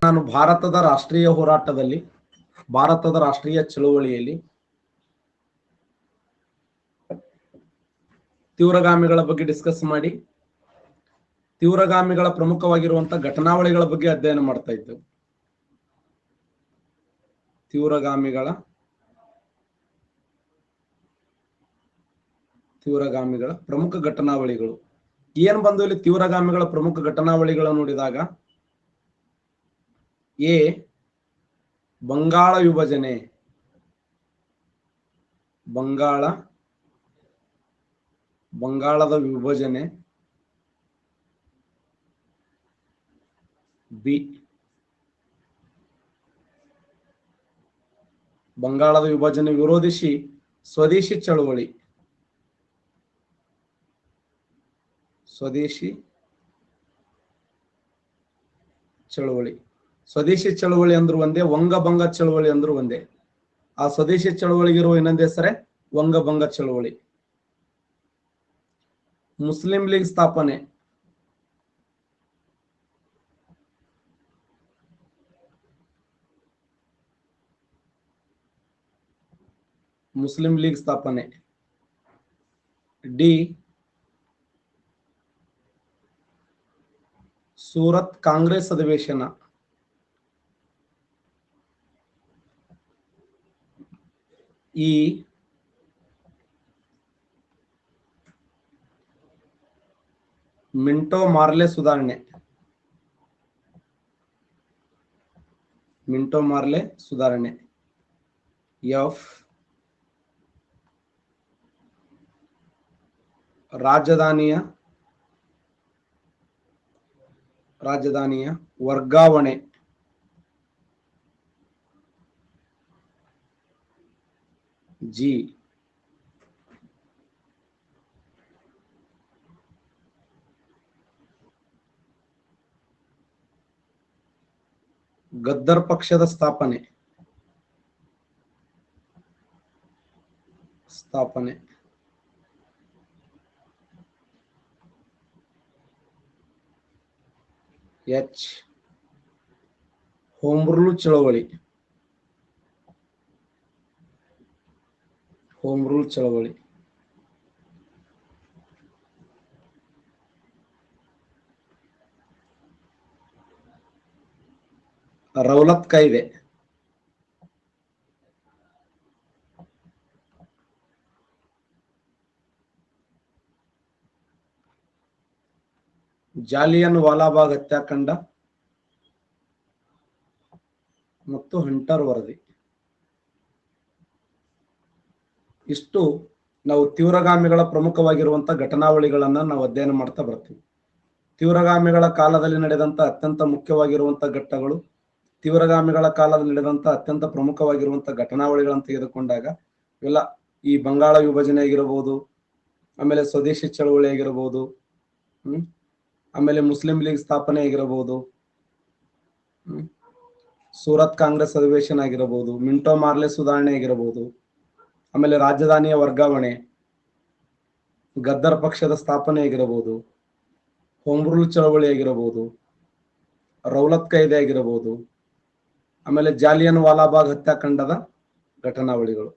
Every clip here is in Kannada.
ನಾನು ಭಾರತದ ರಾಷ್ಟ್ರೀಯ ಹೋರಾಟದಲ್ಲಿ, ಭಾರತದ ರಾಷ್ಟ್ರೀಯ ಚಳುವಳಿಯಲ್ಲಿ ತೀವ್ರಗಾಮಿಗಳ ಬಗ್ಗೆ ಡಿಸ್ಕಸ್ ಮಾಡಿ, ತೀವ್ರಗಾಮಿಗಳ ಪ್ರಮುಖವಾಗಿರುವಂತಹ ಘಟನಾವಳಿಗಳ ಬಗ್ಗೆ ಅಧ್ಯಯನ ಮಾಡ್ತಾ ಇದ್ದೆವು. ತೀವ್ರಗಾಮಿಗಳ ತೀವ್ರಗಾಮಿಗಳ ಪ್ರಮುಖ ಘಟನಾವಳಿಗಳು. ಏನ್ ಬಂದು ಇಲ್ಲಿ ತೀವ್ರಗಾಮಿಗಳ ಪ್ರಮುಖ ಘಟನಾವಳಿಗಳು ನೋಡಿದಾಗ ಎ ಬಂಗಾಳ ವಿಭಜನೆ. ಬಂಗಾಳ ಬಂಗಾಳದ ವಿಭಜನೆ. ಬಿ ಬಂಗಾಳದ ವಿಭಜನೆ ವಿರೋಧಿಸಿ ಸ್ವದೇಶಿ ಚಳವಳಿ. ಸ್ವದೇಶಿ ಚಳವಳಿ. ಸ್ವದೇಶಿ ಚಳವಳಿ ಅಂದ್ರು ಒಂದೇ, ವಂಗಭಂಗ ಚಳವಳಿ ಅಂದ್ರು ಒಂದೇ. ಆ ಸ್ವದೇಶಿ ಚಳವಳಿಗಿರುವ ಇನ್ನೊಂದು ಹೆಸರೇ ವಂಗಭಂಗ ಚಳವಳಿ. ಮುಸ್ಲಿಂ ಲೀಗ್ ಸ್ಥಾಪನೆ. ಮುಸ್ಲಿಂ ಲೀಗ್ ಸ್ಥಾಪನೆ. ಡಿ. ಸೂರತ್ ಕಾಂಗ್ರೆಸ್ ಅಧಿವೇಶನ. ಈ ಮಿಂಟೋ ಮಾರ್ಲೆ ಸುಧಾರಣೆ ಮಿಂಟೋ ಮಾರ್ಲೆ ಸುಧಾರಣೆ ಎಫ್ ರಾಜಧಾನಿಯ ರಾಜಧಾನಿಯ ವರ್ಗಾವಣೆ ಜಿ ಗದ್ದರ್ ಪಕ್ಷದ ಸ್ಥಾಪನೆ ಸ್ಥಾಪನೆ ಎಚ್ ಹೋಮ್ ಚಳವಳಿ ಹೋಮ್ ರೂಲ್ ಚಳವಳಿ. ರೌಲತ್ ಕಾಯ್ದೆ. ಜಾಲಿಯನ್ ವಾಲಾಬಾಗ್ ಹತ್ಯಾಕಾಂಡ ಮತ್ತು ಹಂಟರ್ ವರದಿ. ಇಷ್ಟು ನಾವು ತೀವ್ರಗಾಮಿಗಳ ಪ್ರಮುಖವಾಗಿರುವಂತಹ ಘಟನಾವಳಿಗಳನ್ನ ನಾವು ಅಧ್ಯಯನ ಮಾಡ್ತಾ ಬರ್ತೀವಿ. ತೀವ್ರಗಾಮಿಗಳ ಕಾಲದಲ್ಲಿ ನಡೆದಂತ ಅತ್ಯಂತ ಮುಖ್ಯವಾಗಿರುವಂತಹ ಘಟ್ಟಗಳು, ತೀವ್ರಗಾಮಿಗಳ ಕಾಲದಲ್ಲಿ ನಡೆದಂತ ಅತ್ಯಂತ ಪ್ರಮುಖವಾಗಿರುವಂತಹ ಘಟನಾವಳಿಗಳನ್ನು ತೆಗೆದುಕೊಂಡಾಗ ಇವೆಲ್ಲ ಈ ಬಂಗಾಳ ವಿಭಜನೆ ಆಗಿರಬಹುದು ಆಮೇಲೆ ಸ್ವದೇಶಿ ಚಳವಳಿ ಆಗಿರಬಹುದು ಹ್ಮ್, ಆಮೇಲೆ ಮುಸ್ಲಿಂ ಲೀಗ್ ಸ್ಥಾಪನೆ ಆಗಿರಬಹುದು ಸೂರತ್ ಕಾಂಗ್ರೆಸ್ ಅಧಿವೇಶನ ಆಗಿರಬಹುದು ಮಿಂಟೋ ಮಾರ್ಲೆ ಸುಧಾರಣೆ ಆಗಿರಬಹುದು ಆಮೇಲೆ ರಾಜಧಾನಿಯ ವರ್ಗಾವಣೆ, ಗದ್ದರ್ ಪಕ್ಷದ ಸ್ಥಾಪನೆ ಆಗಿರಬಹುದು ಹೋಮ್ ರೂಲ್ ಚಳವಳಿ ಆಗಿರಬಹುದು, ರೌಲತ್ ಕಾಯ್ದೆ ಆಗಿರಬಹುದು, ಆಮೇಲೆ ಜಾಲಿಯನ್ ವಾಲಾಬಾಗ್ ಹತ್ಯಾಕಾಂಡದ ಘಟನಾವಳಿಗಳು.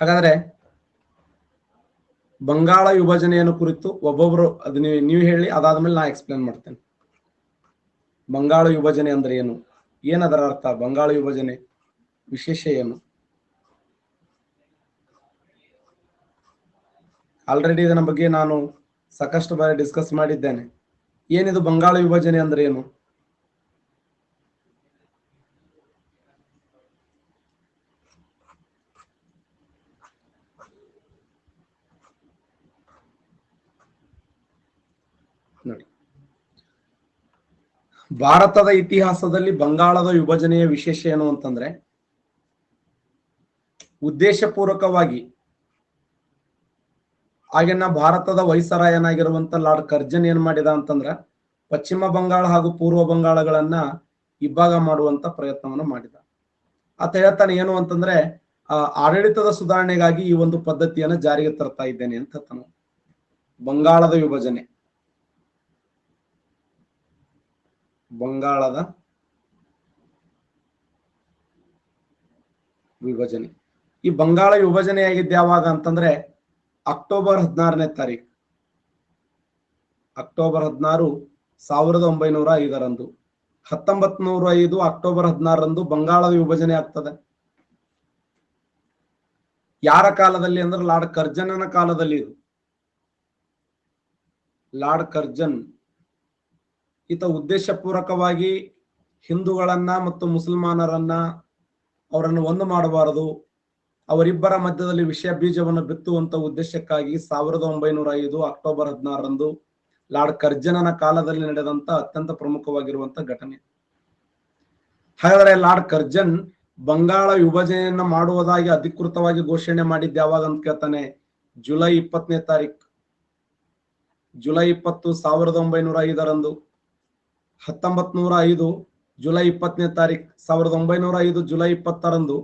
ಹಾಗಾದ್ರೆ ಬಂಗಾಳ ವಿಭಜನೆಯನ್ನು ಕುರಿತು ಒಬ್ಬೊಬ್ರು, ಅದು ನೀವು ನೀವು ಹೇಳಿ, ಅದಾದ್ಮೇಲೆ ನಾ ಎಕ್ಸ್ಪ್ಲೇನ್ ಮಾಡ್ತೇನೆ. ಬಂಗಾಳ ವಿಭಜನೆ ಅಂದ್ರೆ ಏನು? ಏನದರ ಅರ್ಥ? ಬಂಗಾಳ ವಿಭಜನೆ ವಿಶೇಷ ಏನು? ಆಲ್ರೆಡಿ ಇದನ್ನ ಬಗ್ಗೆ ನಾನು ಸಾಕಷ್ಟು ಬಾರಿ ಡಿಸ್ಕಸ್ ಮಾಡಿದ್ದೇನೆ. ಏನಿದು ಬಂಗಾಳ ವಿಭಜನೆ ಅಂದ್ರೆ ಏನು? ಭಾರತದ ಇತಿಹಾಸದಲ್ಲಿ ಬಂಗಾಳದ ವಿಭಜನೆಯ ವಿಶೇಷ ಏನು ಅಂತಂದ್ರೆ, ಉದ್ದೇಶಪೂರ್ವಕವಾಗಿ ಆಗಿನ ಭಾರತದ ವೈಸರಾಯನಾಗಿರುವಂತ ಲಾರ್ಡ್ ಕರ್ಜನ್ ಏನ್ ಮಾಡಿದ ಅಂತಂದ್ರ ಪಶ್ಚಿಮ ಬಂಗಾಳ ಹಾಗೂ ಪೂರ್ವ ಬಂಗಾಳಗಳನ್ನ ಇಬ್ಬಾಗ ಮಾಡುವಂತ ಪ್ರಯತ್ನವನ್ನು ಮಾಡಿದ. ಆತ ಹೇಳ್ತಾನೆ ಏನು ಅಂತಂದ್ರೆ, ಆ, ಆಡಳಿತದ ಸುಧಾರಣೆಗಾಗಿ ಈ ಒಂದು ಪದ್ಧತಿಯನ್ನ ಜಾರಿಗೆ ತರ್ತಾ ಇದ್ದೇನೆ ಅಂತ ತಾನು ಬಂಗಾಳದ ವಿಭಜನೆ. ಬಂಗಾಳದ ವಿಭಜನೆ. ಈ ಬಂಗಾಳ ವಿಭಜನೆ ಆಗಿದ್ದ ಯಾವಾಗ ಅಂತಂದ್ರೆ ಅಕ್ಟೋಬರ್ ಹದಿನಾರನೇ ತಾರೀಕು ಅಕ್ಟೋಬರ್ ಹದಿನಾರು ಸಾವಿರದ ಒಂಬೈನೂರ ಐದರಂದು. ಹತ್ತೊಂಬತ್ ನೂರ ಐದು ಅಕ್ಟೋಬರ್ ಹದಿನಾರರಂದು ಬಂಗಾಳದ ವಿಭಜನೆ ಆಗ್ತದೆ. ಯಾರ ಕಾಲದಲ್ಲಿ ಅಂದ್ರೆ ಲಾರ್ಡ್ ಕರ್ಜನನ ಕಾಲದಲ್ಲಿ ಇದು. ಲಾರ್ಡ್ ಕರ್ಜನ್ ಈತ ಉದ್ದೇಶಪೂರ್ವಕವಾಗಿ ಹಿಂದೂಗಳನ್ನ ಮತ್ತು ಮುಸಲ್ಮಾನರನ್ನ ಅವರನ್ನು ಒಂದು ಮಾಡಬಾರದು. ಅವರಿಬ್ಬರ ಮಧ್ಯದಲ್ಲಿ ವಿಷಯ ಬೀಜವನ್ನು ಬಿತ್ತುವಂತ ಉದ್ದೇಶಕ್ಕಾಗಿ ಸಾವಿರದ ಒಂಬೈನೂರ ಐದು ಅಕ್ಟೋಬರ್ ಹದಿನಾರರಂದು ಲಾರ್ಡ್ ಕರ್ಜನನ ಕಾಲದಲ್ಲಿ ನಡೆದಂತ ಅತ್ಯಂತ ಪ್ರಮುಖವಾಗಿರುವಂತ ಘಟನೆ. ಹಾಗಾದ್ರೆ ಲಾರ್ಡ್ ಕರ್ಜನ್ ಬಂಗಾಳ ವಿಭಜನೆಯನ್ನ ಮಾಡುವುದಾಗಿ ಅಧಿಕೃತವಾಗಿ ಘೋಷಣೆ ಮಾಡಿದ್ದ ಯಾವಾಗ ಅಂತ ಕೇಳ್ತಾನೆ? ಜುಲೈ ಇಪ್ಪತ್ತನೇ ತಾರೀಕು ಜುಲೈ ಇಪ್ಪತ್ತು ಸಾವಿರದ ಒಂಬೈನೂರ ಐದರಂದು. ಹತ್ತೊಂಬತ್ ನೂರ ಐದು ಜುಲೈ ಇಪ್ಪತ್ತನೇ ತಾರೀಕು ಸಾವಿರದ ಒಂಬೈನೂರ ಐದು ಜುಲೈ ಇಪ್ಪತ್ತರಂದು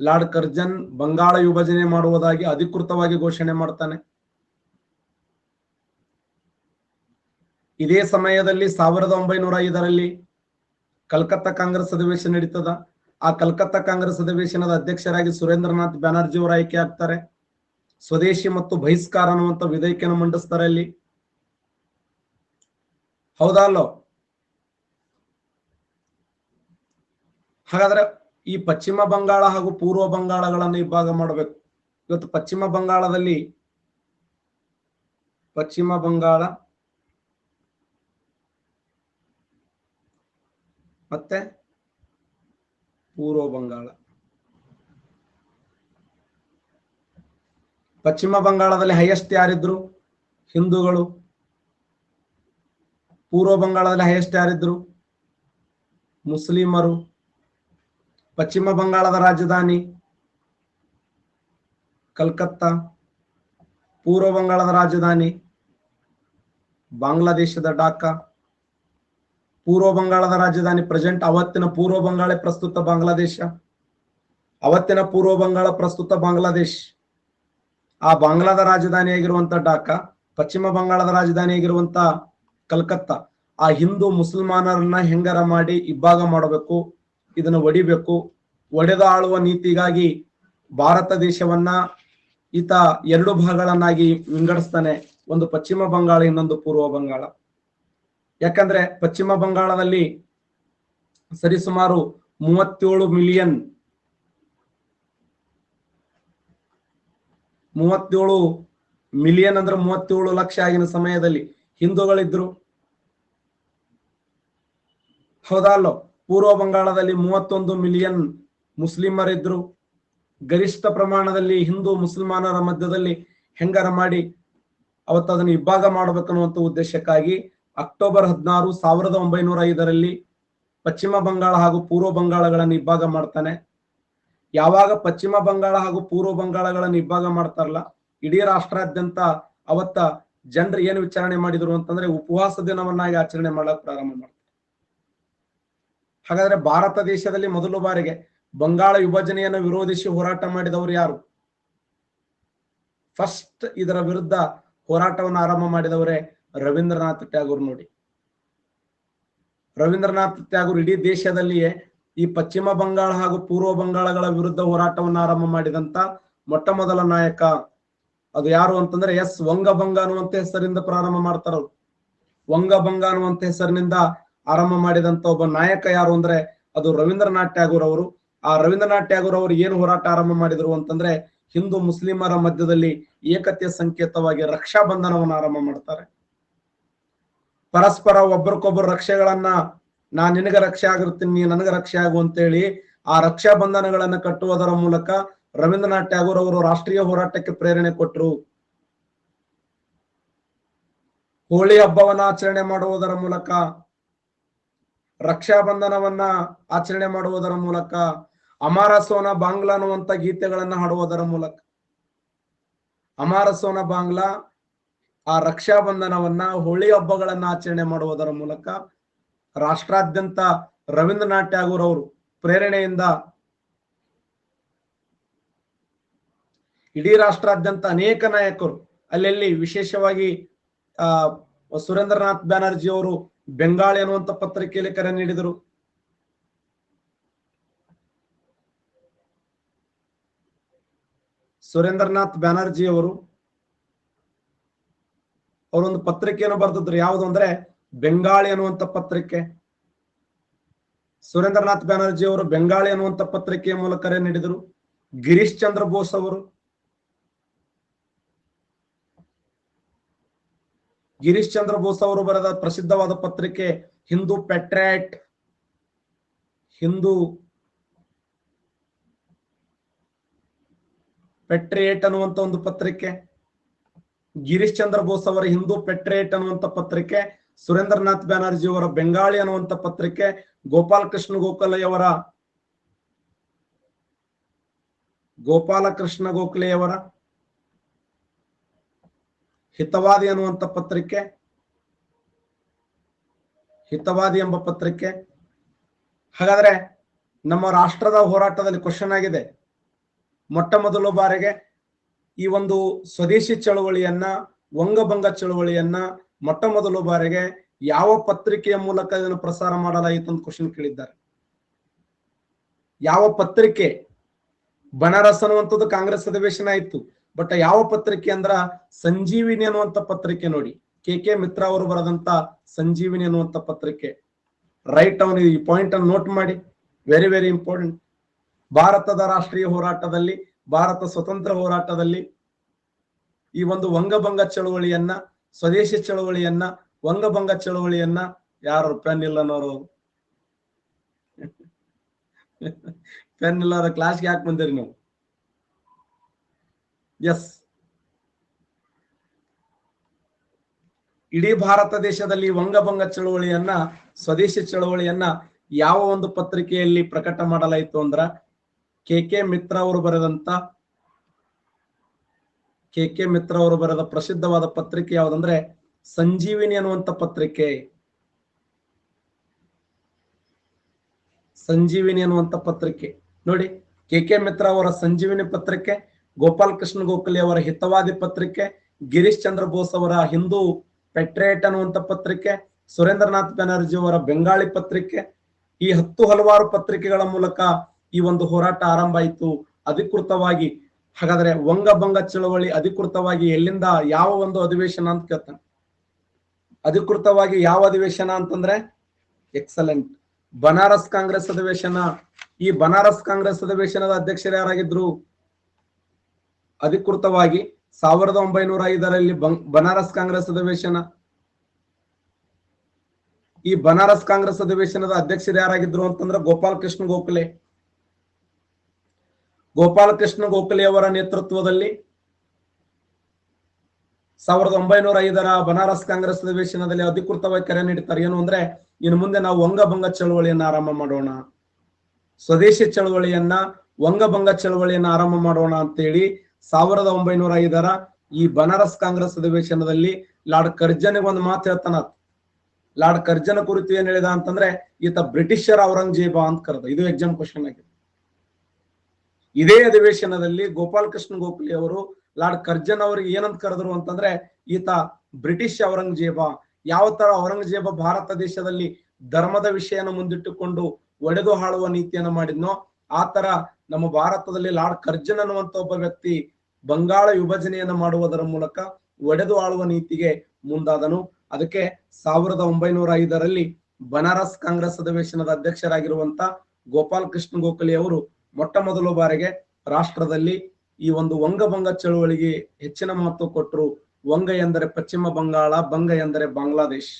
ಲಾರ್ಡ್ ಕರ್ಜನ್ ಬಂಗಾಳ ವಿಭಜನೆ ಮಾಡುವುದಾಗಿ ಅಧಿಕೃತವಾಗಿ ಘೋಷಣೆ ಮಾಡ್ತಾನೆ. ಇದೇ ಸಮಯದಲ್ಲಿ ಸಾವಿರದ ಒಂಬೈನೂರ ಐದರಲ್ಲಿ ಕಲ್ಕತ್ತಾ ಕಾಂಗ್ರೆಸ್ ಅಧಿವೇಶನ ನಡೀತದ. ಆ ಕಲ್ಕತ್ತಾ ಕಾಂಗ್ರೆಸ್ ಅಧಿವೇಶನದ ಅಧ್ಯಕ್ಷರಾಗಿ ಸುರೇಂದ್ರನಾಥ್ ಬ್ಯಾನರ್ಜಿ ಅವರು ಆಯ್ಕೆ ಆಗ್ತಾರೆ. ಸ್ವದೇಶಿ ಮತ್ತು ಬಹಿಷ್ಕಾರ ಅನ್ನುವಂಥ ವಿಧೇಯಕನ ಮಂಡಿಸ್ತಾರೆ ಅಲ್ಲಿ. ಹೌದಾ ಅಲ್ಲೋ? ಹಾಗಾದ್ರೆ ಈ ಪಶ್ಚಿಮ ಬಂಗಾಳ ಹಾಗೂ ಪೂರ್ವ ಬಂಗಾಳಗಳನ್ನು ವಿಭಾಗ ಮಾಡಬೇಕು. ಇವತ್ತು ಪಶ್ಚಿಮ ಬಂಗಾಳದಲ್ಲಿ ಪಶ್ಚಿಮ ಬಂಗಾಳ ಮತ್ತೆ ಪೂರ್ವ ಬಂಗಾಳ. ಪಶ್ಚಿಮ ಬಂಗಾಳದಲ್ಲಿ ಹೈಯೆಸ್ಟ್ ಯಾರಿದ್ರು? ಹಿಂದೂಗಳು. ಪೂರ್ವ ಬಂಗಾಳದಲ್ಲಿ ಹೈಯೆಸ್ಟ್ ಯಾರಿದ್ರು? ಮುಸ್ಲಿಮರು. ಪಶ್ಚಿಮ ಬಂಗಾಳದ ರಾಜಧಾನಿ, ಕಲ್ಕತ್ತಾ, ಪೂರ್ವ ಬಂಗಾಳದ ರಾಜಧಾನಿ, ಬಾಂಗ್ಲಾದೇಶದ ಢಾಕಾ, ಪೂರ್ವ ಬಂಗಾಳದ ರಾಜಧಾನಿ ಪ್ರೆಸೆಂಟ್ ಅವತ್ತಿನ ಪೂರ್ವ ಬಂಗಾಳ ಪ್ರಸ್ತುತ ಬಾಂಗ್ಲಾದೇಶ, ಅವತ್ತಿನ ಪೂರ್ವ ಬಂಗಾಳ ಪ್ರಸ್ತುತ ಬಾಂಗ್ಲಾದೇಶ್. ಆ ಬಾಂಗ್ಲಾದ ರಾಜಧಾನಿಯಾಗಿರುವಂತ ಢಾಕಾ, ಪಶ್ಚಿಮ ಬಂಗಾಳದ ರಾಜಧಾನಿಯಾಗಿರುವಂತ ಕಲ್ಕತ್ತಾ, ಆ ಹಿಂದೂ ಮುಸಲ್ಮಾನರನ್ನ ಹೆಂಗರ ಮಾಡಿ ಇಬ್ಬಾಗ ಮಾಡಬೇಕು ಇದನ್ನ ಒಡಿಬೇಕು. ಒಡೆದಾಳುವ ನೀತಿಗಾಗಿ ಭಾರತ ದೇಶವನ್ನ ಈತ ಎರಡು ಭಾಗಗಳನ್ನಾಗಿ ವಿಂಗಡಿಸ್ತಾನೆ. ಒಂದು ಪಶ್ಚಿಮ ಬಂಗಾಳ, ಇನ್ನೊಂದು ಪೂರ್ವ ಬಂಗಾಳ. ಯಾಕಂದ್ರೆ ಪಶ್ಚಿಮ ಬಂಗಾಳದಲ್ಲಿ ಸರಿಸುಮಾರು ಮೂವತ್ತೇಳು ಮಿಲಿಯನ್ ಮೂವತ್ತೇಳು ಮಿಲಿಯನ್ ಅಂದ್ರೆ ಮೂವತ್ತೇಳು ಲಕ್ಷ ಆಗಿನ ಸಮಯದಲ್ಲಿ ಹಿಂದೂಗಳಿದ್ರು. ಹೌದಾ ಅಲ್ಲೋ? ಪೂರ್ವ ಬಂಗಾಳದಲ್ಲಿ ಮೂವತ್ತೊಂದು ಮಿಲಿಯನ್ ಮುಸ್ಲಿಮರಿದ್ರು. ಗರಿಷ್ಠ ಪ್ರಮಾಣದಲ್ಲಿ ಹಿಂದೂ ಮುಸಲ್ಮಾನರ ಮಧ್ಯದಲ್ಲಿ ಹೆಂಗಾರ ಮಾಡಿ ಅವತ್ತು ಅದನ್ನು ಇಬ್ಬಾಗ ಮಾಡಬೇಕನ್ನುವಂಥ ಉದ್ದೇಶಕ್ಕಾಗಿ ಅಕ್ಟೋಬರ್ ಹದಿನಾರು ಸಾವಿರದ ಒಂಬೈನೂರ ಐದರಲ್ಲಿ ಪಶ್ಚಿಮ ಬಂಗಾಳ ಹಾಗೂ ಪೂರ್ವ ಬಂಗಾಳಗಳನ್ನು ಇಬ್ಬಾಗ ಮಾಡ್ತಾನೆ. ಯಾವಾಗ ಪಶ್ಚಿಮ ಬಂಗಾಳ ಹಾಗೂ ಪೂರ್ವ ಬಂಗಾಳಗಳನ್ನು ಇಬ್ಬಾಗ ಮಾಡ್ತಾರಲ್ಲ, ಇಡೀ ರಾಷ್ಟ್ರಾದ್ಯಂತ ಅವತ್ತ ಜನರು ಏನು ವಿಚಾರಣೆ ಮಾಡಿದ್ರು ಅಂತಂದ್ರೆ ಉಪವಾಸ ದಿನವನ್ನಾಗಿ ಆಚರಣೆ ಮಾಡಕ್ ಪ್ರಾರಂಭ ಮಾಡ್ತಾರೆ. ಹಾಗಾದ್ರೆ ಭಾರತ ದೇಶದಲ್ಲಿ ಮೊದಲ ಬಾರಿಗೆ ಬಂಗಾಳ ವಿಭಜನೆಯನ್ನು ವಿರೋಧಿಸಿ ಹೋರಾಟ ಮಾಡಿದವರು ಯಾರು? ಫಸ್ಟ್ ಇದರ ವಿರುದ್ಧ ಹೋರಾಟವನ್ನು ಆರಂಭ ಮಾಡಿದವರೇ ರವೀಂದ್ರನಾಥ್ ಟ್ಯಾಗೂರ್ ನೋಡಿ. ರವೀಂದ್ರನಾಥ್ ಟ್ಯಾಗೂರ್ ಇಡೀ ದೇಶದಲ್ಲಿಯೇ ಈ ಪಶ್ಚಿಮ ಬಂಗಾಳ ಹಾಗೂ ಪೂರ್ವ ಬಂಗಾಳಗಳ ವಿರುದ್ಧ ಹೋರಾಟವನ್ನು ಆರಂಭ ಮಾಡಿದಂತ ಮೊಟ್ಟ ಮೊದಲ ನಾಯಕ ಅದು ಯಾರು ಅಂತಂದ್ರೆ ಎಸ್. ವಂಗಭಂಗ ಅನ್ನುವಂತ ಹೆಸರಿಂದ ಪ್ರಾರಂಭ ಮಾಡ್ತಾರ ವಂಗಭಂಗ ಅನ್ನುವಂತ ಹೆಸರಿನಿಂದ ಆರಂಭ ಮಾಡಿದಂತ ಒಬ್ಬ ನಾಯಕ ಯಾರು ಅಂದ್ರೆ ಅದು ರವೀಂದ್ರನಾಥ್ ಟ್ಯಾಗೂರ್ ಅವರು. ಆ ರವೀಂದ್ರನಾಥ್ ಟ್ಯಾಗೂರ್ ಅವರು ಏನು ಹೋರಾಟ ಆರಂಭ ಮಾಡಿದ್ರು ಅಂತಂದ್ರೆ ಹಿಂದೂ ಮುಸ್ಲಿಮರ ಮಧ್ಯದಲ್ಲಿ ಏಕತೆಯ ಸಂಕೇತವಾಗಿ ರಕ್ಷಾ ಬಂಧನವನ್ನು ಆರಂಭ ಮಾಡ್ತಾರೆ. ಪರಸ್ಪರ ಒಬ್ಬರಿಗೊಬ್ಬರು ರಕ್ಷೆಗಳನ್ನ ನಾ ನಿನಗ ರಕ್ಷೆ ಆಗಿರ್ತೀನಿ, ನೀ ನನಗ ರಕ್ಷೆ ಆಗು ಅಂತೇಳಿ ಆ ರಕ್ಷಾ ಬಂಧನಗಳನ್ನ ಕಟ್ಟುವುದರ ಮೂಲಕ ರವೀಂದ್ರನಾಥ್ ಟ್ಯಾಗೂರ್ ಅವರು ರಾಷ್ಟ್ರೀಯ ಹೋರಾಟಕ್ಕೆ ಪ್ರೇರಣೆ ಕೊಟ್ಟರು ಹೋಳಿ ಹಬ್ಬವನ್ನ ಆಚರಣೆ ಮಾಡುವುದರ ಮೂಲಕ ರಕ್ಷಾ ಬಂಧನವನ್ನ ಆಚರಣೆ ಮಾಡುವುದರ ಮೂಲಕ, ಅಮಾರ ಸೋನ ಬಾಂಗ್ಲಾ ಅನ್ನುವಂತ ಗೀತೆಗಳನ್ನ ಹಾಡುವುದರ ಮೂಲಕ. ಅಮಾರ ಸೋನ ಬಾಂಗ್ಲಾ ಆ ರಕ್ಷಾ ಬಂಧನವನ್ನ ಹೋಳಿ ಹಬ್ಬಗಳನ್ನ ಆಚರಣೆ ಮಾಡುವುದರ ಮೂಲಕ ರಾಷ್ಟ್ರಾದ್ಯಂತ ರವೀಂದ್ರನಾಥ್ ಟ್ಯಾಗೂರ್ ಅವರು ಪ್ರೇರಣೆಯಿಂದ ಇಡೀ ರಾಷ್ಟ್ರಾದ್ಯಂತ ಅನೇಕ ನಾಯಕರು, ಅಲ್ಲೆಲ್ಲಿ ವಿಶೇಷವಾಗಿ, ಆ, ಸುರೇಂದ್ರನಾಥ್ ಬ್ಯಾನರ್ಜಿ ಅವರು ಬೆಂಗಾಳಿ ಅನ್ನುವಂತ ಪತ್ರಿಕೆಯಲ್ಲಿ ಕರೆ ನೀಡಿದರು. ಸುರೇಂದ್ರನಾಥ್ ಬ್ಯಾನರ್ಜಿ ಅವರು ಅವರೊಂದು ಪತ್ರಿಕೆಯನ್ನು ಬರೆದಿದ್ರು. ಯಾವುದು ಅಂದ್ರೆ ಬೆಂಗಾಳಿ ಅನ್ನುವಂಥ ಪತ್ರಿಕೆ. ಸುರೇಂದ್ರನಾಥ್ ಬ್ಯಾನರ್ಜಿ ಅವರು ಬೆಂಗಾಳಿ ಅನ್ನುವಂಥ ಪತ್ರಿಕೆಯ ಮೂಲಕ ಕರೆ ನೀಡಿದರು. ಗಿರೀಶ್ ಚಂದ್ರ ಬೋಸ್ ಅವರು ಗಿರೀಶ್ ಚಂದ್ರ ಬೋಸ್ ಅವರು ಬರೆದ ಪ್ರಸಿದ್ಧವಾದ ಪತ್ರಿಕೆ ಹಿಂದೂ ಪೆಟ್ರಾಟ್ ಹಿಂದೂ ಪೆಟ್ರಿಯೇಟ್ ಅನ್ನುವಂತ ಒಂದು ಪತ್ರಿಕೆ, ಗಿರೀಶ್ ಚಂದ್ರ ಬೋಸ್ ಅವರ ಹಿಂದೂ ಪೆಟ್ರಿಯೇಟ್ ಅನ್ನುವಂತ ಪತ್ರಿಕೆ, ಸುರೇಂದ್ರನಾಥ್ ಬ್ಯಾನರ್ಜಿ ಅವರ ಬೆಂಗಾಳಿ ಅನ್ನುವಂತ ಪತ್ರಿಕೆ ಗೋಪಾಲಕೃಷ್ಣ ಗೋಖಲೆಯವರ ಗೋಪಾಲಕೃಷ್ಣ ಗೋಖಲೆಯವರ ಹಿತವಾದಿ ಅನ್ನುವಂಥ ಪತ್ರಿಕೆ, ಹಿತವಾದಿ ಎಂಬ ಪತ್ರಿಕೆ. ಹಾಗಾದ್ರೆ ನಮ್ಮ ರಾಷ್ಟ್ರದ ಹೋರಾಟದಲ್ಲಿ ಕ್ವಶನ್ ಆಗಿದೆ. ಮೊಟ್ಟ ಮೊದಲ ಬಾರಿಗೆ ಈ ಒಂದು ಸ್ವದೇಶಿ ಚಳವಳಿಯನ್ನ, ವಂಗಭಂಗ ಚಳವಳಿಯನ್ನ ಮೊಟ್ಟ ಮೊದಲ ಬಾರಿಗೆ ಯಾವ ಪತ್ರಿಕೆಯ ಮೂಲಕ ಇದನ್ನು ಪ್ರಸಾರ ಮಾಡಲಾಯಿತು ಅಂತ ಕ್ವಶನ್ ಕೇಳಿದ್ದಾರೆ. ಯಾವ ಪತ್ರಿಕೆ? ಬನಾರಸ್ ಅನ್ನುವಂಥದ್ದು ಕಾಂಗ್ರೆಸ್ ಅಧಿವೇಶನ ಆಯ್ತು. ಬಟ್ ಯಾವ ಪತ್ರಿಕೆ ಅಂದ್ರ ಸಂಜೀವಿನಿ ಅನ್ನುವಂತ ಪತ್ರಿಕೆ ನೋಡಿ. ಕೆ ಕೆ ಮಿತ್ರ ಅವರು ಬರೆದಂತ ಸಂಜೀವಿನಿ ಅನ್ನುವಂತ ಪತ್ರಿಕೆ. ರೈಟ್ ಅವನು ಈ ಪಾಯಿಂಟ್ ಅನ್ನು ನೋಟ್ ಮಾಡಿ. ವೆರಿ ವೆರಿ ಇಂಪಾರ್ಟೆಂಟ್ ಭಾರತದ ರಾಷ್ಟ್ರೀಯ ಹೋರಾಟದಲ್ಲಿ, ಭಾರತ ಸ್ವತಂತ್ರ ಹೋರಾಟದಲ್ಲಿ ಈ ಒಂದು ವಂಗಭಂಗ ಚಳವಳಿಯನ್ನ, ಸ್ವದೇಶಿ ಚಳವಳಿಯನ್ನ, ವಂಗಭಂಗ ಚಳವಳಿಯನ್ನ ಯಾರು ಪೆನ್ ಇಲ್ಲ ಅನ್ನೋರು ಪೆನ್ ಇಲ್ಲದ ಕ್ಲಾಸ್ಗೆ ಯಾಕೆ ಬಂದಿರಿ ನೀವು? ಎಸ್ ಇಡೀ ಭಾರತ ದೇಶದಲ್ಲಿ ವಂಗಭಂಗ ಚಳವಳಿಯನ್ನ, ಸ್ವದೇಶಿ ಚಳವಳಿಯನ್ನ ಯಾವ ಒಂದು ಪತ್ರಿಕೆಯಲ್ಲಿ ಪ್ರಕಟ ಮಾಡಲಾಯಿತು ಅಂದ್ರ ಕೆ ಕೆ ಮಿತ್ರ ಅವರು ಬರೆದಂತ ಕೆ ಕೆ ಮಿತ್ರ ಅವರು ಬರೆದ ಪ್ರಸಿದ್ಧವಾದ ಪತ್ರಿಕೆ ಯಾವುದಂದ್ರೆ ಸಂಜೀವಿನಿ ಅನ್ನುವಂತ ಪತ್ರಿಕೆ. ಸಂಜೀವಿನಿ ಅನ್ನುವಂತ ಪತ್ರಿಕೆ. ನೋಡಿ ಕೆ ಕೆ ಮಿತ್ರ ಅವರ ಸಂಜೀವಿನಿ ಪತ್ರಿಕೆ ಗೋಪಾಲ್ ಕೃಷ್ಣ ಗೋಖಲೆ ಅವರ ಹಿತವಾದಿ ಪತ್ರಿಕೆ, ಗಿರೀಶ್ ಚಂದ್ರ ಬೋಸ್ ಅವರ ಹಿಂದೂ ಪೆಟ್ರೇಟ್ ಅನ್ನುವಂತ ಪತ್ರಿಕೆ, ಸುರೇಂದ್ರನಾಥ್ ಬ್ಯಾನರ್ಜಿ ಅವರ ಬೆಂಗಾಳಿ ಪತ್ರಿಕೆ, ಈ ಹತ್ತು ಹಲವಾರು ಪತ್ರಿಕೆಗಳ ಮೂಲಕ ಈ ಒಂದು ಹೋರಾಟ ಆರಂಭ ಆಯಿತು. ಅಧಿಕೃತವಾಗಿ, ಹಾಗಾದ್ರೆ ವಂಗಭಂಗ ಚಳವಳಿ ಅಧಿಕೃತವಾಗಿ ಎಲ್ಲಿಂದ ಯಾವ ಒಂದು ಅಧಿವೇಶನ ಅಂತ ಕೇಳ್ತಾನೆ. ಅಧಿಕೃತವಾಗಿ ಯಾವ ಅಧಿವೇಶನ ಅಂತಂದ್ರೆ, ಎಕ್ಸಲೆಂಟ್. ಬನಾರಸ್ ಕಾಂಗ್ರೆಸ್ ಅಧಿವೇಶನ. ಈ ಬನಾರಸ್ ಕಾಂಗ್ರೆಸ್ ಅಧಿವೇಶನದ ಅಧ್ಯಕ್ಷರು ಯಾರಾಗಿದ್ರು? ಅಧಿಕೃತವಾಗಿ ಸಾವಿರದ ಒಂಬೈನೂರ ಐದರಲ್ಲಿ ಬನಾರಸ್ ಕಾಂಗ್ರೆಸ್ ಅಧಿವೇಶನ. ಈ ಬನಾರಸ್ ಕಾಂಗ್ರೆಸ್ ಅಧಿವೇಶನದ ಅಧ್ಯಕ್ಷರು ಯಾರಾಗಿದ್ರು ಅಂತಂದ್ರೆ ಗೋಪಾಲ್ ಕೃಷ್ಣ ಗೋಖಲೆ. ಗೋಪಾಲಕೃಷ್ಣ ಗೋಖಲೆ ಅವರ ನೇತೃತ್ವದಲ್ಲಿ ಸಾವಿರದ ಒಂಬೈನೂರ ಐದರ ಬನಾರಸ್ ಕಾಂಗ್ರೆಸ್ ಅಧಿವೇಶನದಲ್ಲಿ ಅಧಿಕೃತವಾಗಿ ಕರೆ ನೀಡುತ್ತಾರೆ ಏನು ಅಂದ್ರೆ, ಇನ್ನು ಮುಂದೆ ನಾವು ವಂಗಭಂಗ ಚಳವಳಿಯನ್ನ ಆರಂಭ ಮಾಡೋಣ. ಸ್ವದೇಶಿ ಚಳವಳಿಯನ್ನ, ವಂಗಭಂಗ ಚಳವಳಿಯನ್ನ ಆರಂಭ ಮಾಡೋಣ ಅಂತೇಳಿ ಸಾವಿರದ ಒಂಬೈನೂರ ಐದರ ಈ ಬನಾರಸ್ ಕಾಂಗ್ರೆಸ್ ಅಧಿವೇಶನದಲ್ಲಿ ಲಾರ್ಡ್ ಕರ್ಜನ್ಗೆ ಒಂದು ಮಾತು ಹೇಳ್ತಾನ ಲಾರ್ಡ್ ಕರ್ಜನ್ ಕುರಿತು ಏನ್ ಹೇಳಿದ ಅಂತಂದ್ರೆ, ಈತ ಬ್ರಿಟಿಷರ್ ಔರಂಗಜೇಬ ಅಂತ ಕರೆದ. ಇದು ಎಕ್ಸಾಮ್ ಕ್ವಶನ್ ಆಗಿದೆ. ಇದೇ ಅಧಿವೇಶನದಲ್ಲಿ ಗೋಪಾಲ್ ಕೃಷ್ಣ ಗೋಖಲೆ ಅವರು ಲಾರ್ಡ್ ಕರ್ಜನ್ ಅವರಿಗೆ ಏನಂತ ಕರೆದ್ರು ಅಂತಂದ್ರೆ, ಈತ ಬ್ರಿಟಿಷ್ ಔರಂಗಜೇಬ, ಯಾವ ತರ ಔರಂಗಜೇಬ ಭಾರತ ದೇಶದಲ್ಲಿ ಧರ್ಮದ ವಿಷಯನ ಮುಂದಿಟ್ಟುಕೊಂಡು ಒಡೆದು ಹಾಳುವ ನೀತಿಯನ್ನು ಮಾಡಿದ್ನೋ, ಆ ತರ ನಮ್ಮ ಭಾರತದಲ್ಲಿ ಲಾರ್ಡ್ ಕರ್ಜನ್ ಅನ್ನುವಂತ ಒಬ್ಬ ವ್ಯಕ್ತಿ ಬಂಗಾಳ ವಿಭಜನೆಯನ್ನು ಮಾಡುವುದರ ಮೂಲಕ ಒಡೆದು ಆಳುವ ನೀತಿಗೆ ಮುಂದಾದನು. ಅದಕ್ಕೆ ಸಾವಿರದ ಒಂಬೈನೂರ ಐದರಲ್ಲಿ ಬನಾರಸ್ ಕಾಂಗ್ರೆಸ್ ಅಧಿವೇಶನದ ಅಧ್ಯಕ್ಷರಾಗಿರುವಂತ ಗೋಪಾಲ್ ಕೃಷ್ಣ ಗೋಖಲೆ ಅವರು ಮೊಟ್ಟ ಮೊದಲ ಬಾರಿಗೆ ರಾಷ್ಟ್ರದಲ್ಲಿ ಈ ಒಂದು ವಂಗಭಂಗ ಚಳುವಳಿಗೆ ಹೆಚ್ಚಿನ ಮಹತ್ವ ಕೊಟ್ಟರು. ವಂಗ ಎಂದರೆ ಪಶ್ಚಿಮ ಬಂಗಾಳ ಭಂಗ ಎಂದರೆ ಬಾಂಗ್ಲಾದೇಶ್.